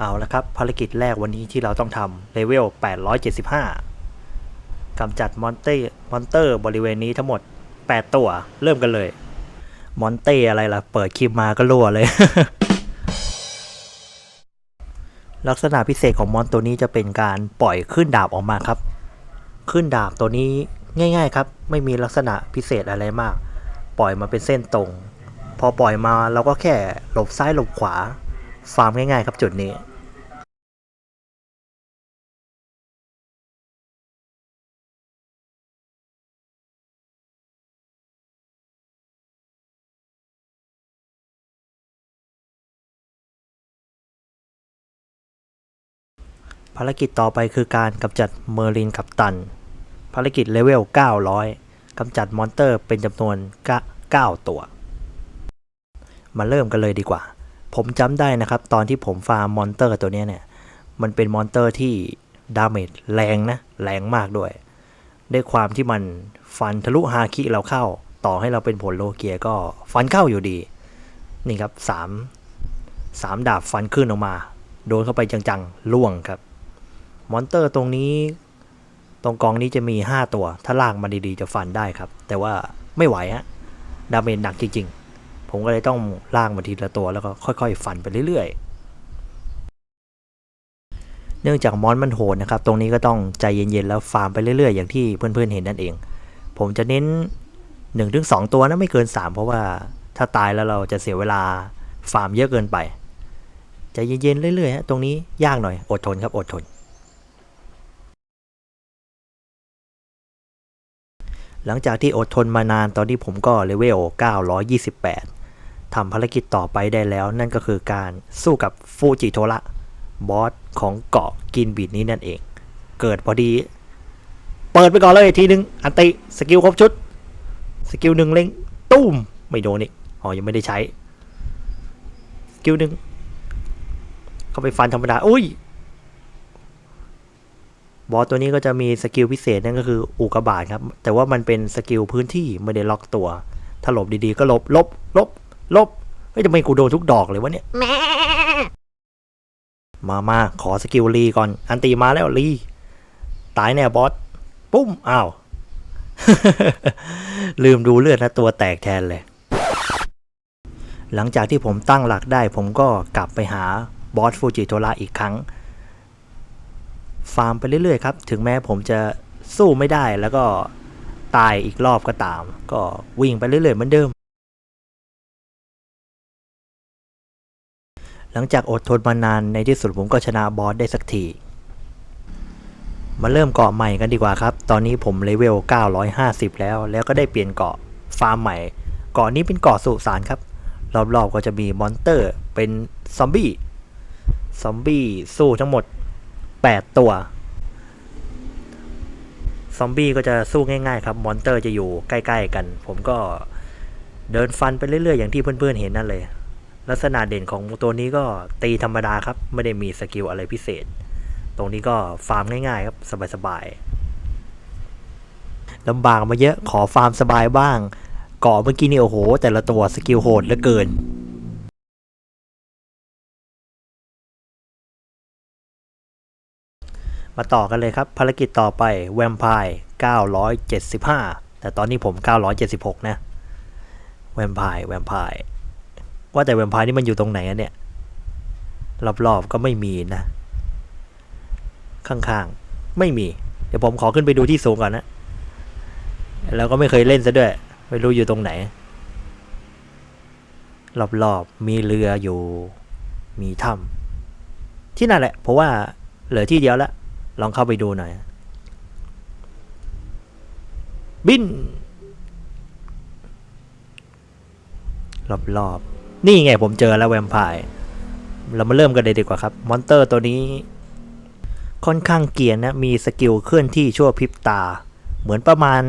เอาละครับ ภารกิจแรกวันนี้ที่เราต้องทำเลเวล 875กำจัดมอนเตอร์มอนเตอร์บริเวณนี้ทั้งหมด 8 ตัว เริ่มกันเลย มอนเตอะไรล่ะ เปิดคลิปมาก็รั่วเลย ลักษณะพิเศษของมอนตัวนี้จะเป็นการปล่อยขึ้นดาบออกมาครับ ขึ้นดาบตัวนี้ง่าย ๆ ครับ ไม่มีลักษณะพิเศษอะไรมาก ปล่อยมาเป็นเส้นตรง พอปล่อยมาเราก็แค่หลบซ้ายหลบขวา ฟาร์มง่ายๆครับจุดนี้ภารกิจต่อไปคือการกำจัดเมอร์ลินกับตัน ภารกิจเลเวล 900กำจัดมอนเตอร์เป็นจำนวน 9 ตัว มาเริ่มกันเลยดีกว่า ผมจำได้นะครับ ตอนที่ผมฟาร์มมอนเตอร์ตัวนี้เนี่ย มันเป็นมอนเตอร์ที่ดาเมจแรงนะ แรงมากด้วย ด้วยความที่มันฟันทะลุฮาคิเราเข้า ต่อให้เราเป็นผลโลเกียก็ฟันเข้าอยู่ดี นี่ครับสามสามดาบฟันขึ้นออกมา โดนเข้าไปจังๆล่วงครับ มอนเตอร์ตรงนี้ ตรงกองนี้จะมี 5 ตัว ถ้าลากมาดีๆจะฟันได้ครับ แต่ว่าไม่ไหวฮะดาเมจหนักจริงๆ ผมก็เลยต้องลากมาทีละตัวแล้วก็ค่อยๆ ฟันไปเรื่อยๆ เนื่องจากมอนมันโหดนะครับ ตรงนี้ก็ต้องใจเย็นๆ แล้วฟาร์มไปเรื่อยๆ อย่างที่เพื่อนๆ เห็นนั่นเอง ผมจะเน้น 1-2 ตัวนะไม่เกิน 3 เพราะว่าถ้าตายแล้วเราจะเสียเวลาฟาร์มเยอะเกินไปใจเย็นๆ เรื่อยๆฮะตรงนี้ยากหน่อยอดทนครับอดทน หลังจากที่อดทนมานานตอนนี้ผมก็เลเวล 928 ทำภารกิจต่อไปได้แล้ว นั่นก็คือการสู้กับฟูจิโทระบอสของเกาะกินบีดนี้นั่นเอง เกิดพอดี เปิดไปก่อนเลยทีนึง อันติสกิลครบชุด สกิลหนึ่งเล็งตุ้ม ไม่โดนอีกอ๋อยังไม่ได้ใช้ สกิลหนึ่งเข้าไปฟันธรรมดา อุ้ย บอสตัวนี้ก็จะมีสกิลพิเศษนั่นก็คืออุกบาตครับ แต่ว่ามันเป็นสกิลพื้นที่ไม่ได้ล็อกตัว ถ้าหลบดีๆ ก็หลบลบลบ ลบเฮ้ยทำไมกูโดนทุกดอกเลยวะเนี่ย มามาขอสกิลรีก่อน อันตีมาแล้วรีตายแน่บอส ปุ้ม อ้าว ลืมดูเลือดนะตัวแตกแทนเลย หลังจากที่ผมตั้งหลักได้ ผมก็กลับไปหาบอสฟูจิโทระอีกครั้ง ฟาร์มไปเรื่อยๆครับ ถึงแม้ผมจะสู้ไม่ได้แล้วก็ตายอีกรอบก็ตาม ก็วิ่งไปเรื่อยๆเหมือนเดิม หลังจากอดทนมานานในที่สุดผมก็ชนะบอสได้สักที มาเริ่มเกาะใหม่กันดีกว่าครับ ตอนนี้ผมเลเวล 950 แล้ว แล้วก็ได้เปลี่ยนเกาะฟาร์มใหม่ เกาะนี้เป็นเกาะสุสานครับ รอบๆก็จะมีมอนเตอร์เป็นซอมบี้ ซอมบี้สู้ทั้งหมด 8 ตัว ซอมบี้ก็จะสู้ง่ายๆครับมอนเตอร์จะอยู่ใกล้ ๆ กัน ผมก็เดินฟันไปเรื่อยๆอย่างที่เพื่อนๆเห็นนั่นเลย ลักษณะเด่นของตัวนี้ก็ตีธรรมดาครับ ไม่ได้มีสกิลอะไรพิเศษ ตรงนี้ก็ฟาร์มง่ายๆครับสบายๆลำบากมาเยอะขอฟาร์มสบายบ้างเกาะเมื่อกี้นี่โอ้โห แต่ละตัวสกิลโหดเหลือเกินมาต่อกันเลยครับภารกิจต่อไปแวมไพร์975 แต่ตอนนี้ผม 976 นะ แวมไพร์แวมไพร์ ว่าแต่แวมไพร์นี่มันอยู่ตรงไหนอะเนี่ย รอบๆก็ไม่มีนะ ข้างๆ ไม่มี เดี๋ยวผมขอขึ้นไปดูที่สูงก่อนนะ แล้วก็ไม่เคยเล่นซะด้วย ไม่รู้อยู่ตรงไหน รอบๆ มีเรืออยู่ มีถ้ำที่นั่นแหละ เพราะว่าเหลือที่เดียวแล้วลองเข้าไปดูหน่อย บินรอบๆ นี่ไงผมเจอแล้วแวมไพร์เรามาเริ่มกันเลยดีกว่าครับ มอนเตอร์ตัวนี้ ค่อนข้างเกียนนะ มีสกิลเคลื่อนที่ชั่วพริบตา เหมือนประมาณ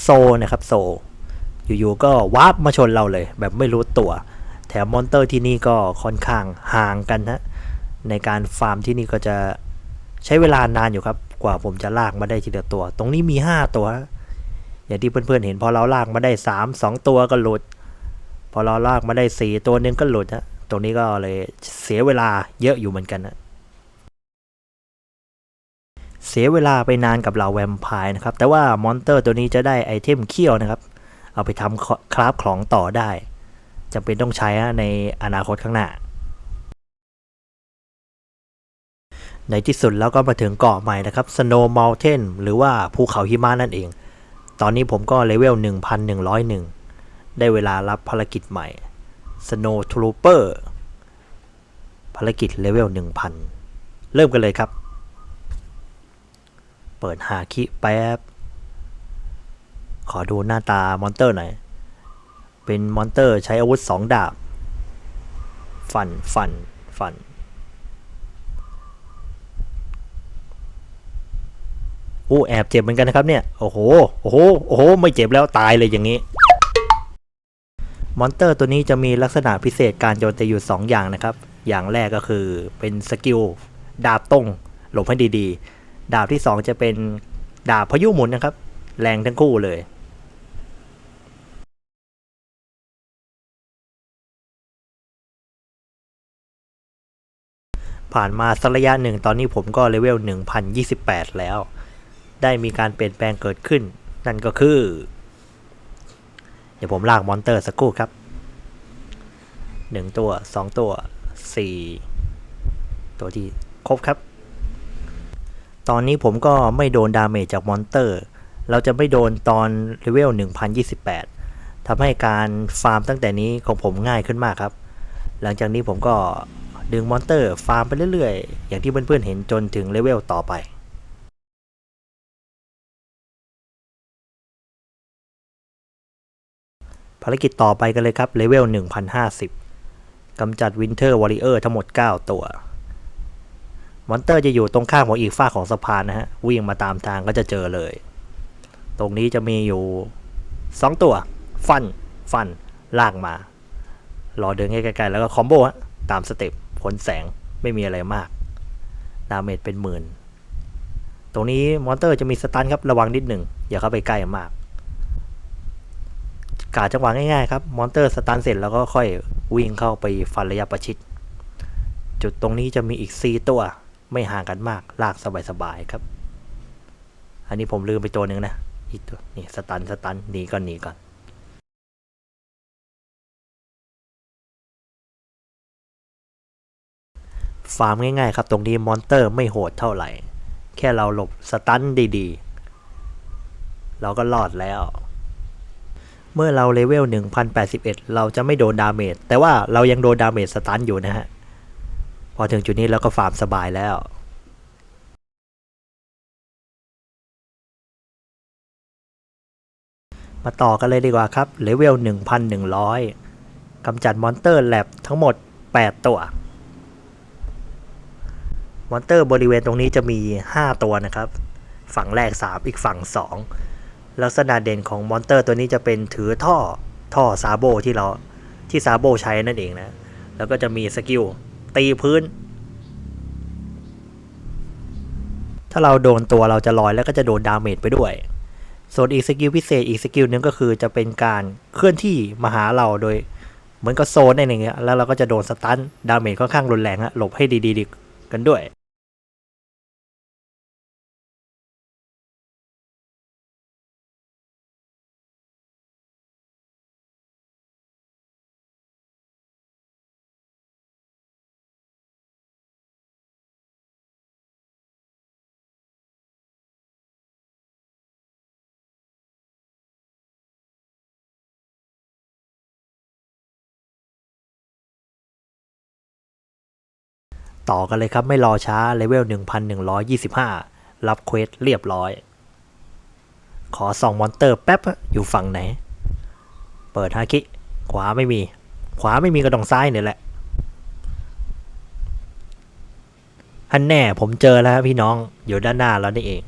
โซนะครับโซ อยู่ๆก็วาร์ปมาชนเราเลย แบบไม่รู้ตัว แถมมอนเตอร์ที่นี่ก็ค่อนข้างห่างกันนะ ในการฟาร์มที่นี่ก็จะใช้เวลานานอยู่ครับ กว่าผมจะลากมาได้ทีละตัว ตรงนี้มี 5 ตัว อย่างที่เพื่อนๆเห็นพอเราลากมาได้ 3 2 ตัวก็หลุด พอเราลากมาได้4ตัวนึงก็หลุดฮะตรงนี้ก็เลยเสียเวลาเยอะอยู่เหมือนกันนะเสียเวลาไปนานกับเหล่าแวมไพร์นะครับ แต่ว่ามอนเตอร์ตัวนี้จะได้ไอเทมเขี้ยวนะครับ เอาไปทำคราฟของต่อได้จำเป็นต้องใช้ในอนาคตข้างหน้า ในที่สุดแล้วก็มาถึงเกาะใหม่นะครับ Snow Mountain หรือว่าภูเขาหิมะนั่นเอง ตอนนี้ผมก็เลเวล 1101 ได้เวลารับภารกิจใหม่ Snow Trooper ภารกิจเลเวล 1000 เริ่มกันเลยครับ เปิดหาคิแป๊บ ขอดูหน้าตามอนเตอร์หน่อย เป็นมอนเตอร์ใช้อาวุธ 2 ดาบ ฟัน ฟัน ฟัน โอ้ แอบเจ็บเหมือนกันนะครับเนี่ย โอ้โห โอ้โห โอ้โห ไม่เจ็บแล้วตายเลยอย่างนี้ มอนเตอร์ตัวนี้จะมีลักษณะพิเศษการโจมตีอยู่ 2 อย่างนะครับ อย่างแรกก็คือเป็นสกิลดาบตรงหลบให้ดีๆ ดาบที่ 2 จะเป็นดาบพายุหมุนนะครับ แรงทั้งคู่เลยผ่านมาสักระยะหนึ่งตอนนี้ผมก็เลเวล 1028 แล้ว ได้มีการเปลี่ยนแปลงเกิดขึ้น นั่นก็คือ เดี๋ยวผมลากมอนเตอร์สักครู่ครับ1ตัว2ตัว4ตัวที่ครบครับ ตอนนี้ผมก็ไม่โดนดาเมจจากมอนเตอร์ เราจะไม่โดนตอนเลเวล1028ทำให้การฟาร์มตั้งแต่นี้ของผมง่ายขึ้นมากครับ หลังจากนี้ผมก็ดึงมอนเตอร์ฟาร์มไปเรื่อยๆ อย่างที่เพื่อนๆเห็นจนถึงเลเวลต่อไป ภารกิจต่อไปกันเลยครับเลเวล 1050กำจัดวินเทอร์วอริเออร์ทั้งหมด 9 ตัวมอนเตอร์จะอยู่ตรงข้ามของอีกฝ้าของสะพานนะฮะ วิ่งมาตามทางก็จะเจอเลย ตรงนี้จะมีอยู่ 2 ตัว ฟัน ฟัน ลากมา รอเดินใกล้ๆแล้วก็คอมโบฮะ ตามสเต็ปผลแสงไม่มีอะไรมาก ดาเมจเป็นหมื่น ตรงนี้มอนเตอร์จะมีสตันครับระวังนิดหนึ่งอย่าเข้าไปใกล้มาก กาจังหวะง่ายๆครับมอนเตอร์สตันเสร็จแล้วก็ค่อยวิ่งเข้าไปฟันระยะประชิด จุดตรงนี้จะมีอีก 4 ตัว ไม่ห่างกันมาก ลากสบายๆครับ อันนี้ผมลืมไปตัวหนึ่งนะ อีกตัว นี่สตันสตันหนีก่อนหนีก่อนฟาร์มง่ายๆครับ ตรงนี้มอนเตอร์ไม่โหดเท่าไหร่ แค่เราหลบสตันดีๆ เราก็รอดแล้ว เมื่อเราเลเวล 1081 เราจะไม่โดนดาเมจ แต่ว่าเรายังโดนดาเมจสตันอยู่นะฮะ พอถึงจุดนี้เราก็ฟาร์มสบายแล้ว มาต่อกันเลยดีกว่าครับ เลเวล 1100กำจัดมอนเตอร์แลบทั้งหมด 8 ตัว มอนเตอร์บริเวณตรงนี้จะมี 5 ตัวนะครับ ฝั่งแรก 3 อีกฝั่ง 2 ลักษณะเด่นของมอนเตอร์ตัวนี้จะเป็นถือท่อท่อซาโบที่เราที่ซาโบใช้นั่นเองนะ แล้วก็จะมีสกิลตีพื้น ถ้าเราโดนตัวเราจะลอยแล้วก็จะโดนดาเมจไปด้วย ส่วนอีกสกิลพิเศษอีกสกิลหนึ่งก็คือจะเป็นการเคลื่อนที่มาหาเราโดยเหมือนกับโซนอะไรอย่างเงี้ยแล้วเราก็จะโดนสตันดาเมจค่อนข้างรุนแรงฮะหลบให้ดีๆกันด้วย ต่อกันเลยครับ ไม่รอช้าเลเวล 1125 รับเควสเรียบร้อย ขอส่องมอนเตอร์แป๊บ อยู่ฝั่งไหน เปิดฮาคิ ขวาไม่มี ขวาไม่มีกระดองซ้ายเนี่ยแหละอันแน่ผมเจอแล้วพี่น้องอยู่ด้านหน้าแล้วนี่เอง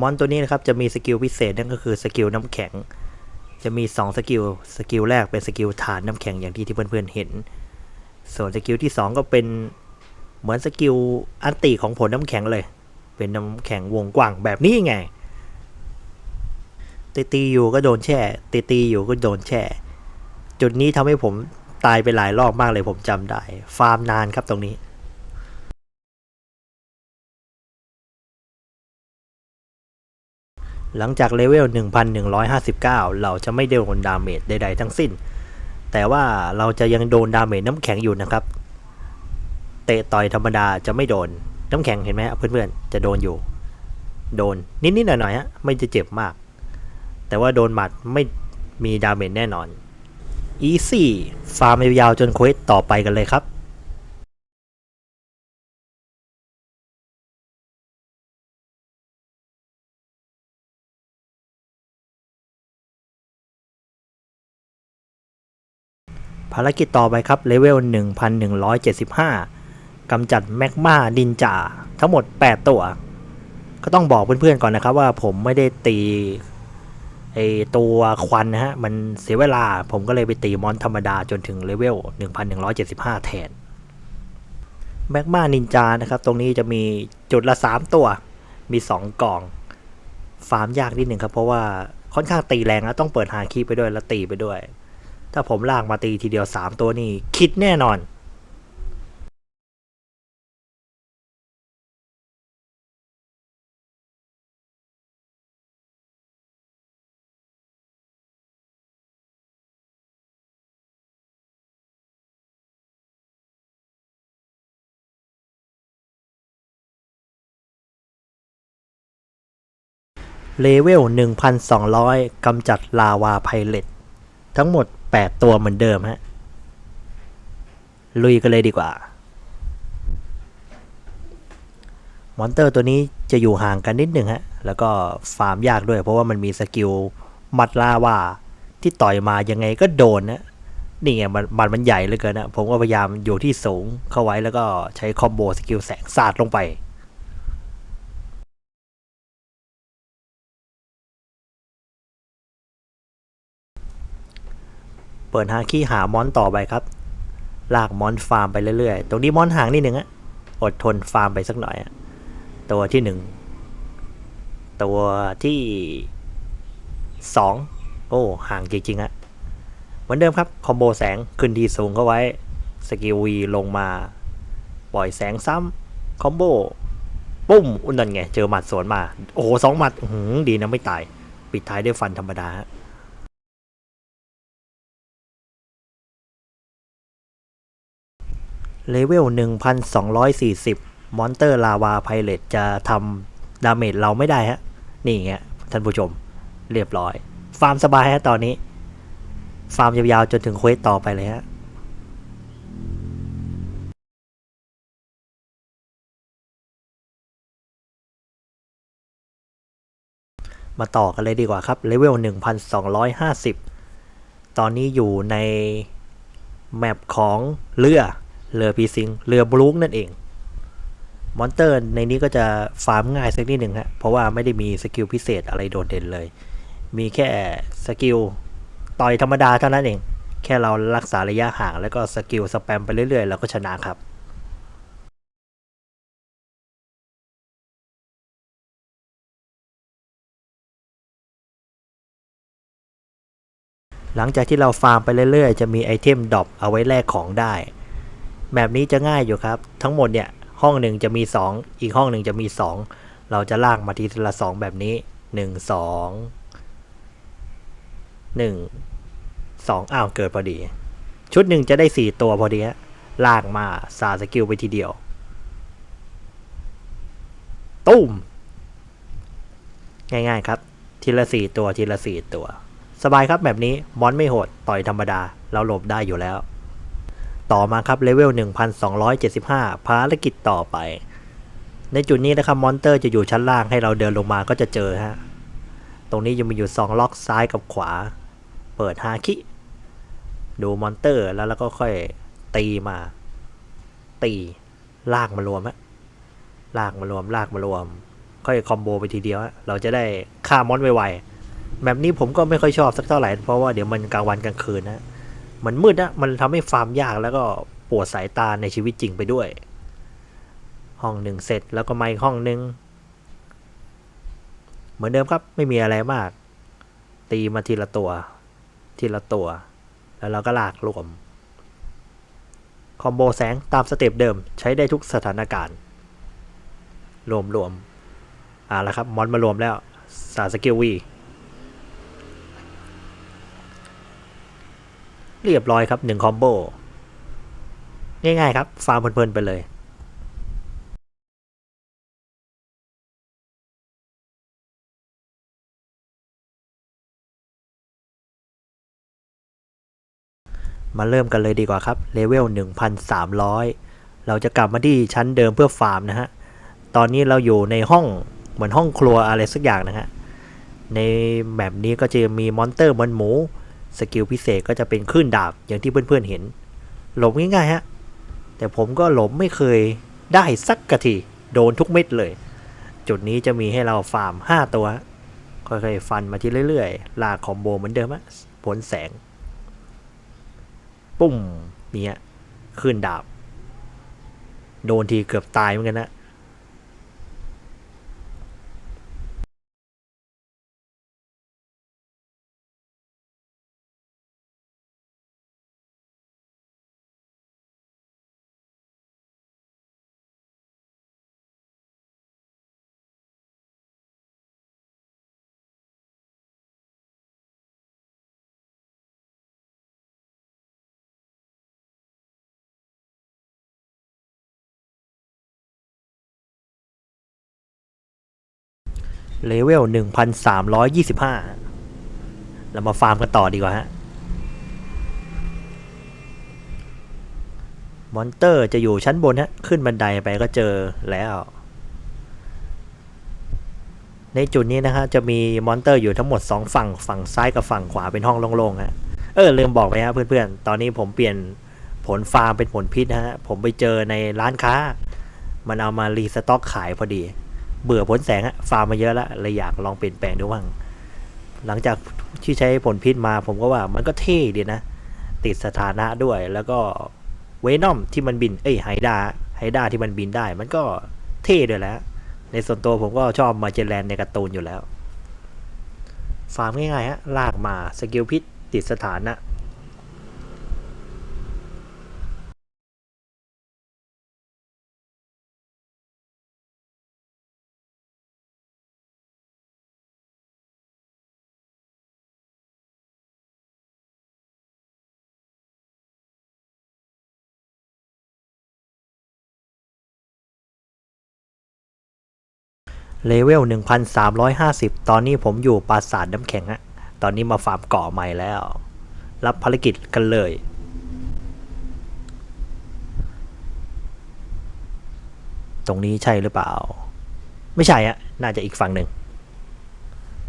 มอนตัวนี้นะครับจะมีสกิลพิเศษนั่นก็คือสกิลน้ำแข็ง จะมี 2 สกิล สกิลแรกเป็นสกิลฐานน้ำแข็งอย่างที่ที่เพื่อนๆเห็น ส่วนสกิลที่ 2 ก็เป็นเหมือนสกิลอันติของผลน้ำแข็งเลย เป็นน้ำแข็งวงกว้างแบบนี้ไงตีตีอยู่ก็โดนแช่ตีตีอยู่ก็โดนแช่ จุดนี้ทำให้ผมตายไปหลายรอบมากเลยผมจำได้ ฟาร์มนานครับตรงนี้ หลังจากเลเวล 1159 เราจะไม่โดนดาเมจใดๆทั้งสิ้น แต่ว่าเราจะยังโดนดาเมจน้ำแข็งอยู่นะครับ เตะต่อยธรรมดาจะไม่โดน น้ำแข็งเห็นไหมเพื่อนๆ จะโดนอยู่ โดนนิดๆหน่อยๆฮะไม่จะเจ็บมาก แต่ว่าโดนหมัดไม่มีดาเมจแน่นอน Easy ฟาร์มยาวๆจนเควสต่อไปกันเลยครับ ภารกิจต่อไปครับเลเวล 1175กำจัดแมกมาดินจาทั้งหมด 8 ตัว ก็ต้องบอกเพื่อนๆก่อนนะครับว่าผมไม่ได้ตีไอตัวควันนะฮะ มันเสียเวลาผมก็เลยไปตีมอนธรรมดาจนถึงเลเวล 1175 แทนแมกมานินจานะครับ ตรงนี้จะมีจุดละ 3 ตัว มี 2 กล่อง ฟาร์มยากนิดหนึ่งครับ เพราะว่าค่อนข้างตีแรงนะต้องเปิดหาคีไปด้วย แล้วตีไปด้วย ถ้าผมลากมาตีทีเดียว 3 ตัวนี่คิดแน่นอนเลเวล 1,200 กำจัดลาวาไพเรตทั้งหมด 8 ตัวเหมือนเดิมฮะ ลุยกันเลยดีกว่า มอนเตอร์ตัวนี้จะอยู่ห่างกันนิดหนึ่งฮะ แล้วก็ฟาร์มยากด้วย เพราะว่ามันมีสกิลมัดลาวาที่ต่อยมายังไงก็โดนนะนี่ไงมันมันมันใหญ่เหลือเกินนะผมก็พยายามอยู่ที่สูงเข้าไว้แล้วก็ใช้คอมโบสกิลแสงสาดลงไป ปิดหาขี้หามอนต่อไปครับ ลากมอนฟาร์มไปเรื่อยๆ ตรงนี้มอนห่างนิดหนึ่งอะอดทนฟาร์มไปสักหน่อยอะตัวที่หนึ่งตัวที่สองโอ้ห่างจริงๆอะเหมือนเดิมครับ คอมโบแสงขึ้นทีสูงเข้าไว้สกิลวีลงมา ปล่อยแสงซ้ำคอมโบปุ้ม อุ่นนั่นไง เจอหมัดสวนมา โอ้โหสองหมัดหืดีนะไม่ตาย ปิดท้ายด้วยฟันธรรมดาฮะ เลเวล 1,240 มอนเตอร์ลาวาไพเรตจะทำดาเมจเราไม่ได้ฮะ นี่ไงท่านผู้ชมเรียบร้อย ฟาร์มสบายฮะตอนนี้ ฟาร์มยาวๆ จนถึงเควสต่อไปเลยฮะมาต่อกันเลยดีกว่าครับเลเวล 1,250 ตอนนี้อยู่ในแมปของเรือ เรือพีซิง เรือบลูกนั่นเอง มอนเตอร์ในนี้ก็จะฟาร์มง่ายสักนิดหนึ่งฮะ เพราะว่าไม่ได้มีสกิลพิเศษอะไรโดดเด่นเลย มีแค่สกิลต่อยธรรมดาเท่านั้นเอง แค่เรารักษาระยะห่างแล้วก็สกิลสแปมไปเรื่อยๆ แล้วก็ชนะครับหลังจากที่เราฟาร์มไปเรื่อยๆ จะมีไอเทมดรอปเอาไว้แลกของได้ แบบนี้จะง่ายอยู่ครับ ทั้งหมดเนี่ยห้องหนึ่งจะมี 2 อีกห้องหนึ่งจะมี 2 เราจะลากมาทีละสองแบบนี้ 1 2 1 2อ้าวเกิดพอดี ชุดหนึ่งจะได้ 4 ตัวพอดีฮะลากมาสาสกิลไปทีเดียว ตุ้ม ง่ายๆครับ ทีละ 4 ตัวทีละ 4 ตัว สบายครับแบบนี้มอนไม่โหด ต่อยธรรมดา เราหลบได้อยู่แล้ว ต่อมาครับเลเวล 1275 ภารกิจต่อไป ในจุดนี้นะครับมอนเตอร์จะอยู่ชั้นล่างให้เราเดินลงมาก็จะเจอฮะ ตรงนี้ยังมีอยู่ 2 ล็อกซ้ายกับขวา เปิดฮาคิ ดูมอนเตอร์แล้วแล้วก็ค่อยตีมา ตีลากมารวมฮะลากมารวมลากมารวม ค่อยคอมโบไปทีเดียวฮะเราจะได้ฆ่ามอนไวๆแบบนี้ผมก็ไม่ค่อยชอบสักเท่าไหร่เพราะว่าเดี๋ยวมันกลางวันกลางคืนนะ มันมืดนะมันทำให้ฟาร์มยากแล้วก็ปวดสายตาในชีวิตจริงไปด้วย ห้องหนึ่งเสร็จแล้วก็มาอีกห้องหนึ่งเหมือนเดิมครับไม่มีอะไรมาก ตีมาทีละตัว ทีละตัว แล้วเราก็ลากรวมคอมโบแสงตามสเต็ปเดิมใช้ได้ทุกสถานการณ์ รวมรวมอ่าแล้วครับ มอนมารวมแล้ว สาสกิลวี เรียบร้อยครับหนึ่งคอมโบง่ายๆครับ ฟาร์มเพลินๆไปเลยมาเริ่มกันเลยดีกว่าครับ เลเวล 1,300 เราจะกลับมาที่ชั้นเดิมเพื่อฟาร์มนะฮะ ตอนนี้เราอยู่ในห้องเหมือนห้องครัวอะไรสักอย่างนะฮะ ในแบบนี้ก็จะมีมอนเตอร์เหมือนหมู สกิลพิเศษก็จะเป็นคลื่นดาบอย่างที่เพื่อนๆเห็น หลบง่ายๆฮะ แต่ผมก็หลบไม่เคยได้สักกะที โดนทุกเม็ดเลย จุดนี้จะมีให้เราฟาร์ม 5 ตัว ค่อยๆฟันมาที่เรื่อยๆ ลากคอมโบเหมือนเดิมฮะผลแสง ปุ้มเนี่ยขึ้นดาบ โดนทีเกือบตายเหมือนกันนะ เลเวล 1,325 เรามาฟาร์มกันต่อดีกว่าฮะ มอนเตอร์จะอยู่ชั้นบนฮะ ขึ้นบันไดไปก็เจอแล้ว ในจุดนี้นะฮะ จะมีมอนเตอร์อยู่ทั้งหมด 2 ฝั่ง ฝั่งซ้ายกับฝั่งขวาเป็นห้องโล่งๆฮะ เออลืมบอกไปฮะเพื่อนๆ ตอนนี้ผมเปลี่ยนผลฟาร์มเป็นผลพิษนะฮะ ผมไปเจอในร้านค้า มันเอามารีสต็อกขายพอดี เบื่อผลแสงอะฟาร์มมาเยอะแล้วเลยอยากลองเปลี่ยนแปลงดูบ้างหลังจากที่ใช้ผลพิษมาผมก็ว่ามันก็เท่ดีนะ ติดสถานะด้วยแล้วก็เวนอมที่มันบิน เอ้ยไฮดาไฮดาที่มันบินได้ มันก็เท่ด้วยแล้ว ในส่วนตัวผมก็ชอบมาเจแลนในการ์ตูนอยู่แล้ว ฟาร์มง่ายๆฮะลากมาสกิลพิษติดสถานะ เลเวล 1,350 ตอนนี้ผมอยู่ปราสาทน้ำแข็งฮะตอนนี้มาฟาร์มเกาะใหม่แล้ว รับภารกิจกันเลย ตรงนี้ใช่หรือเปล่า ไม่ใช่อะน่าจะอีกฝั่งหนึ่ง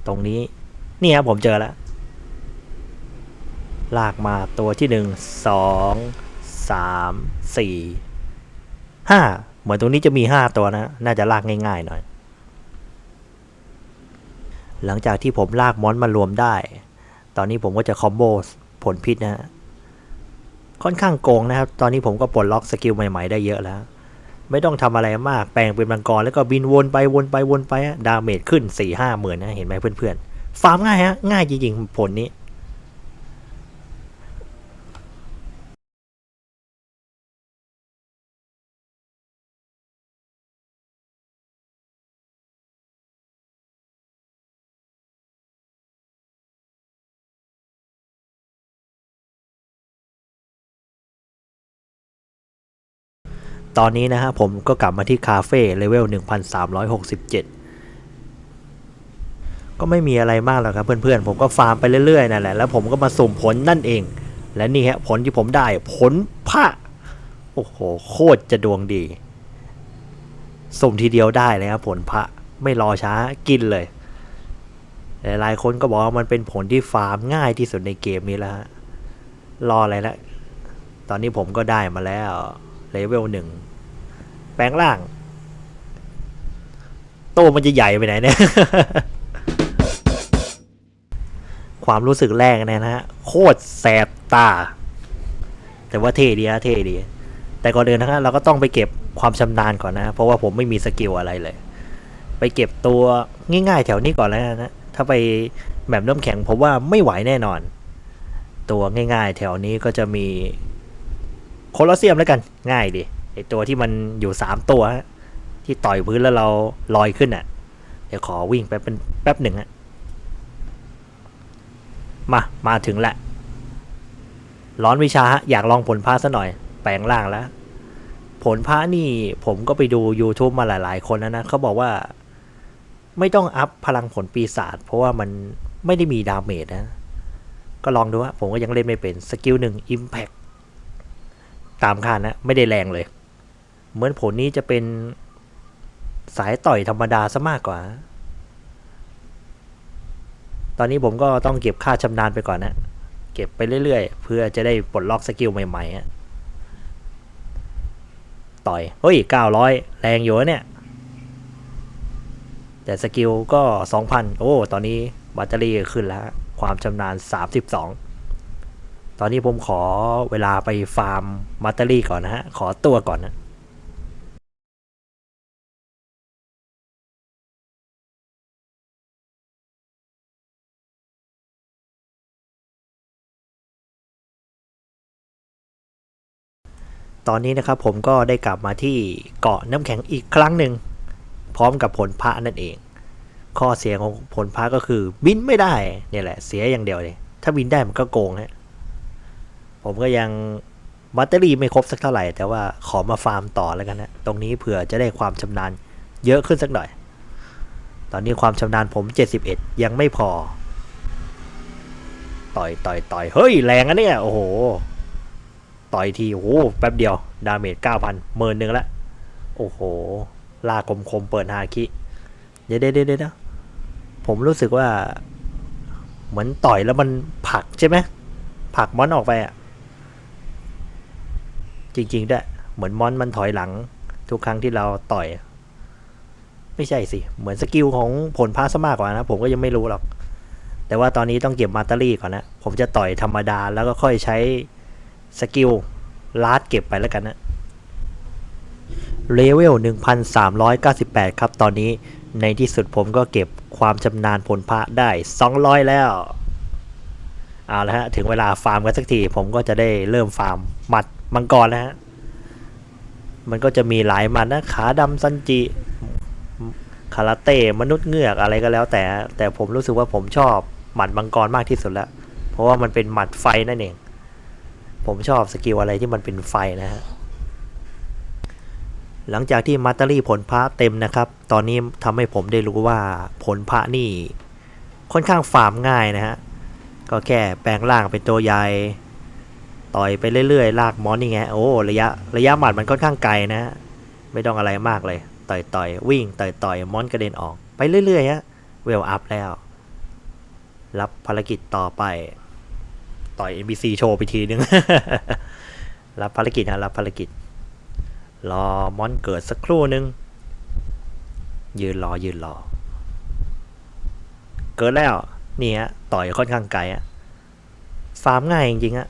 ตรงนี้นี่ครับผมเจอแล้ว ลากมาตัวที่หนึ่งสองสามสี่ห้าเหมือนตรงนี้จะมีห้าตัวนะ น่าจะลากง่ายๆหน่อย หลังจากที่ผมลากมอนมารวมได้ ตอนนี้ผมก็จะคอมโบผลพิษนะฮะค่อนข้างโกงนะครับ ตอนนี้ผมก็ปลดล็อกสกิลใหม่ ๆ ได้เยอะแล้ว ไม่ต้องทำอะไรมาก แปลงเป็นมังกรแล้วก็บินวนไปวนไปวนไป ดาเมจขึ้น4ี่ห้าหมื่นนะ เห็นไหมเพื่อนๆ ฟาร์มง่ายฮะ ง่ายจริงๆ ผลนี้ ตอนนี้นะฮะผมก็กลับมาที่คาเฟ่เลเวล 1367 ก็ไม่มีอะไรมากหรอกครับเพื่อนๆ ผมก็ฟาร์มไปเรื่อยๆนั่นแหละแล้วผมก็มาสุ่มผลนั่นเอง และนี่ฮะผลที่ผมได้ผลพระโอ้โหโคตรจะดวงดี สุ่มทีเดียวได้เลยครับผลพระไม่รอช้ากินเลย หลายๆคนก็บอกว่ามันเป็นผลที่ฟาร์มง่ายที่สุดในเกมนี้แล้วฮะรออะไรละตอนนี้ผมก็ได้มาแล้วเลเวลหนึ่ง แปลงร่าง โตวมันจะใหญ่ไปไหนเนี่ย ความรู้สึกแรกเนี่ยนะฮะ โคตรแสบตา แต่ว่าเท่ดีฮะเท่ดี แต่ก่อนเดินนะฮะเราก็ต้องไปเก็บความชำนาญก่อนนะ เพราะว่าผมไม่มีสกิลอะไรเลย ไปเก็บตัวง่ายๆแถวนี้ก่อนแล้วนะ ถ้าไปแบบน้ำแข็งผมว่าไม่ไหวแน่นอน ตัวง่ายๆ แถวนี้ก็จะมีโคลอสเซียมแล้วกัน ง่ายดิ ไอตัวที่มันอยู่สามตัว ที่ต่อยพื้นแล้วเราลอยขึ้นอะ เดี๋ยวขอวิ่งไปเป็นแป๊บหนึ่งฮะมา มาถึงแหละ ร้อนวิชาอยากลองผลพระซะหน่อย แปลงร่างแล้ว ผลพระนี่ผมก็ไปดู YouTube มาหลายๆ คนแล้วนะเขาบอกว่า ไม่ต้องอัพพลังผลปีศาจเพราะว่ามันไม่ได้มีดาเมจนะ ก็ลองดูว่าผมก็ยังเล่นไม่เป็น สกิลหนึ่ง Impact ตามคาดนะ ไม่ได้แรงเลย เหมือนผลนี้จะเป็นสายต่อยธรรมดาซะมากกว่า ตอนนี้ผมก็ต้องเก็บค่าชำนาญไปก่อนนะ เก็บไปเรื่อยๆ เพื่อจะได้ปลดล็อกสกิลใหม่ๆฮะต่อย เฮ้ย 900 แรงอยู่นะเนี่ย แต่สกิลก็ 2,000 โอ้ ตอนนี้บัตเตอรี่ขึ้นแล้ว ความชำนาญ 32 ตอนนี้ผมขอเวลาไปฟาร์มมัตเตอรี่ก่อนนะฮะ ขอตัวก่อนนะ ตอนนี้นะครับผมก็ได้กลับมาที่เกาะน้ำแข็งอีกครั้งหนึ่ง พร้อมกับผลพระนั่นเอง ข้อเสียของผลพระก็คือบินไม่ได้เนี่ยแหละเสียอย่างเดียวเลย ถ้าบินได้มันก็โกงฮะผมก็ยังบัตเตอรี่ไม่ครบสักเท่าไหร่ แต่ว่าขอมาฟาร์มต่อแล้วกันนะ ตรงนี้เผื่อจะได้ความชำนาญเยอะขึ้นสักหน่อย ตอนนี้ความชำนาญผม 71 ยังไม่พอ ต่อยต่อยต่อยเฮ้ยแรงอะเนี่ย โอ้โห ต่อยทีโอ้โหแป๊บเดียว ดาเมจเก้าพันหมื่นหนึ่งละ โอ้โห ลากคมๆเปิดฮาคิ เดี๋ยวเดี๋ยวเดี๋ยวผมรู้สึกว่า เหมือนต่อยแล้วมันผักใช่ไหมผักมอนออกไปอะ จริงๆด้วยเหมือนมอนมันถอยหลัง ทุกครั้งที่เราต่อย ไม่ใช่สิ เหมือนสกิลของผลพาสมากกว่านะ ผมก็ยังไม่รู้หรอก แต่ว่าตอนนี้ต้องเก็บมาตารี่ก่อนนะ ผมจะต่อยธรรมดาแล้วก็ค่อยใช้ สกิลลาดเก็บไปแล้วกันนะเลเวล 1398 ครับ ตอนนี้ในที่สุดผมก็เก็บความชำนาญผลพระได้ 200 แล้ว เอาละฮะ ถึงเวลาฟาร์มกันสักที ผมก็จะได้เริ่มฟาร์มมัดมังกรแล้วฮะ มันก็จะมีหลายมัดนะ ขาดำซันจิ คาราเต้ มนุษย์เงือกอะไรก็แล้วแต่ แต่ผมรู้สึกว่าผมชอบหมัดมังกรมากที่สุดแล้ว เพราะว่ามันเป็นหมัดไฟนั่นเอง ผมชอบสกิลอะไรที่มันเป็นไฟนะฮะหลังจากที่มัตเตอรี่ผลพระเต็มนะครับ ตอนนี้ทำให้ผมได้รู้ว่าผลพระนี่ค่อนข้างฟาร์มง่ายนะฮะ ก็แค่แปลงร่างเป็นตัวใหญ่ ต่อยไปเรื่อยๆ ลากมอนนี่ไง โอ้ ระยะระยะหมัดมันค่อนข้างไกลนะฮะไม่ต้องอะไรมากเลย ต่อยต่อยวิ่ง ต่อยต่อยมอนกระเด็นออก ไปเรื่อยๆฮะ เวลอัพแล้ว รับภารกิจต่อไป ต่อย NPC โชว์ไปทีนึง รับภารกิจนะรับภารกิจ รอมอนเกิดสักครู่นึง ยืนรอยืนรอ เกิดแล้ว นี่ฮะ ต่อยค่อนข้างไกลอะฟาร์มง่ายจริงๆอะ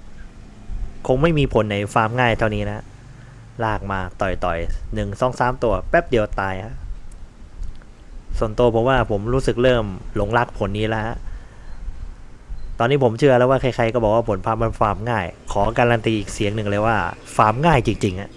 คงไม่มีผลในฟาร์มง่ายเท่านี้นะ ลากมาต่อยต่อยหนึ่งสองสามตัว แป๊บเดียวตายฮะส่วนตัวผมว่าผมรู้สึกเริ่มหลงรักผลนี้แล้วฮะ ตอนนี้ผมเชื่อแล้วว่าใครๆก็บอกว่าผลพามันฟาร์มง่าย ขอการันตีอีกเสียงหนึ่งเลยว่าฟาร์มง่ายจริงๆอะ